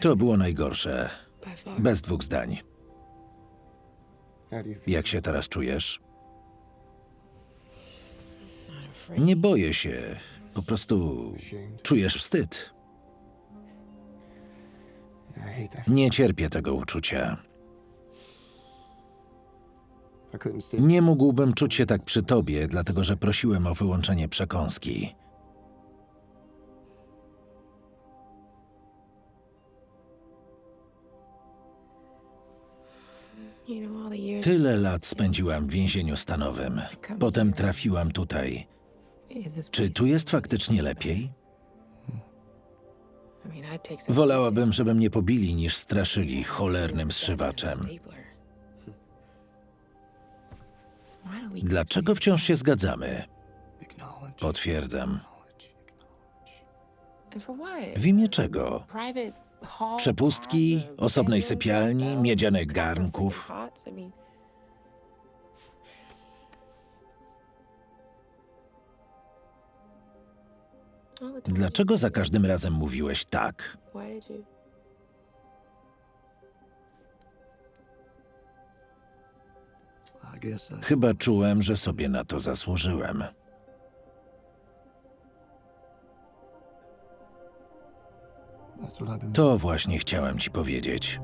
To było najgorsze. Bez dwóch zdań. Jak się teraz czujesz? Nie boję się. Po prostu czujesz wstyd. Nie cierpię tego uczucia. Nie mógłbym czuć się tak przy tobie, dlatego że prosiłem o wyłączenie przekąski. Tyle lat spędziłam w więzieniu stanowym. Potem trafiłam tutaj. Czy tu jest faktycznie lepiej? Wolałabym, żeby mnie pobili, niż straszyli cholernym zszywaczem. Dlaczego wciąż się zgadzamy? Potwierdzam. W imię czego? Przepustki, osobnej sypialni, miedzianych garnków. Dlaczego za każdym razem mówiłeś tak? Chyba czułem, że sobie na to zasłużyłem. To właśnie chciałem ci powiedzieć.